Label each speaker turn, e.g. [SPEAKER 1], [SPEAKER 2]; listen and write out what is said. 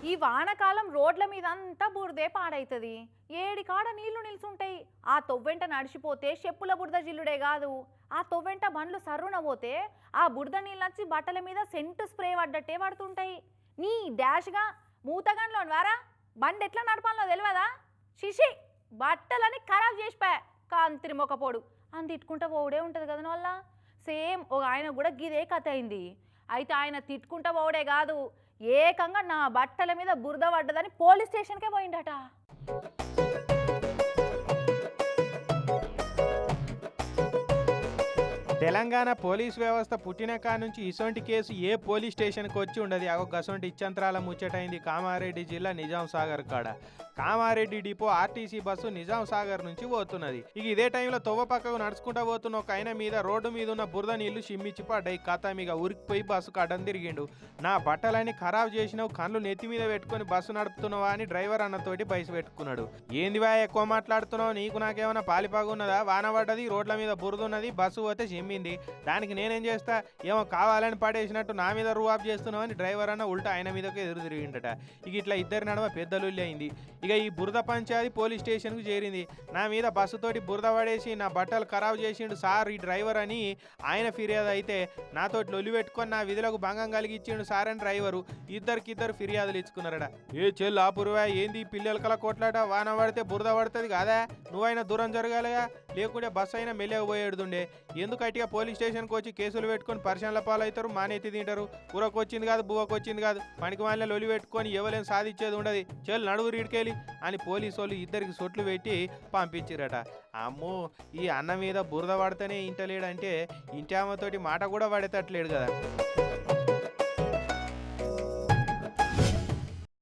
[SPEAKER 1] ఈ వానకాలం రోడ్ల మీద అంతా బురదే పాడైతుంది. ఏడి కాడ నీళ్ళు నిల్చుంటాయి ఆ తొవ్వెంట నడిచిపోతే చెప్పుల బురద జిల్లుడే కాదు ఆ తొవ్వెంట బండ్లు సర్రున పోతే ఆ బురద నీళ్ళొచ్చి బట్టల మీద సెంటు స్ప్రే పడ్డట్టే పడుతుంటాయి నీ డాష్గా మూతగండ్లో వారా? బండి ఎట్లా నడపాలో తెలియదా శిషి బట్టలని ఖరాబ్ చేసిపోయా కాంతిరి మొక్కపోడు. అని తిట్టుకుంటా పోవుడే ఉంటుంది కదా వల్ల సేమ్ ఒక ఆయన కూడా గిదే కథ అయింది అయితే ఆయన తిట్టుకుంటా పోవడే కాదు ఏకంగా నా బట్టల మీద బురద పడ్డదని పోలీస్ స్టేషన్కే పోయిండట.
[SPEAKER 2] తెలంగాణ పోలీస్ వ్యవస్థ పుట్టిన కాడ నుంచి ఇసొంటి కేసు ఏ పోలీస్ స్టేషన్కి వచ్చి ఉండదు. అగో గసొంటి ఇచ్చంతరాల ముచ్చటైంది కామారెడ్డి జిల్లా నిజాం సాగర్ కాడ. Kamareddy depot RTC bus Nizam Sagar నుంచి పోతున్నది. ఇక ఇదే టైంలో తొవ్వ పక్కకు నడుచుకుంటా పోతున్న ఒక ఆయన మీద రోడ్డు మీద ఉన్న బురద నీళ్ళు చిమ్మిచ్చి పడ్డాయి. కథ మీద ఉరికిపోయి బస్సు కడ్డం తిరిగిండు. నా బట్టలన్నీ ఖరాబ్ చేసినావు కళ్ళు నెత్తి మీద పెట్టుకొని బస్సు నడుపుతున్నావా అని డ్రైవర్ అన్నతోటి బయసు పెట్టుకున్నాడు. ఏంది వా ఎక్కువ మాట్లాడుతున్నావు? నీకు నాకేమైనా పాలిపాగున్నదా వాన పడ్డది రోడ్ల మీద బురద ఉన్నది బస్సు పోతే చిమ్మింది దానికి నేనేం చేస్తా? ఏమో కావాలని పడేసినట్టు నా మీద రూవాబ్ చేస్తున్నావు అని డ్రైవర్ అన్న ఉల్టా ఆయన మీదకే ఎదురు తిరిగిండట. ఇక ఇట్లా ఇద్దరి నడమ పెద్దలుల్లి అయింది ఇక ఈ బురద పంచాయతీ పోలీస్ స్టేషన్కు చేరింది. నా మీద బస్సుతోటి బురద పడేసి నా బట్టలు ఖరాబ్ చేసిండు సార్ ఈ డ్రైవర్ అని ఆయన ఫిర్యాదు అయితే నాతోటి లొలి పెట్టుకొని నా విధులకు భంగం కలిగించిండు సార్ అని డ్రైవరు ఇద్దరికిద్దరు ఫిర్యాదులు ఇచ్చుకున్నారట. ఏ చెల్లు ఆపురువా ఏంది పిల్లల కల కొట్లాట వాన పడితే బురద పడుతుంది కాదా? నువ్వైనా దూరం జరగాలిగా? లేకుంటే బస్సు అయినా మెల్లగా పోయేడుతుండే. అట్టిగా పోలీస్ స్టేషన్కి వచ్చి కేసులు పెట్టుకొని పరిశ్రమల పాలవుతారు మానేతి తింటారు. కూరకొచ్చింది కాదు బువ్వకు వచ్చింది కాదు. పనికి మాలిన లొలి పెట్టుకొని ఎవరేం సాధించేది ఉండదు. చెల్లు నడువు రీడికెళ్ళి అని పోలీసు వాళ్ళు ఇద్దరికి సొట్లు పెట్టి పంపించిరట. అమ్మో ఈ అన్న మీద బురద పడితేనే ఇంటలేడంటే ఇంటి ఆమెతోటి మాట కూడా పడేటట్లేడు కదా.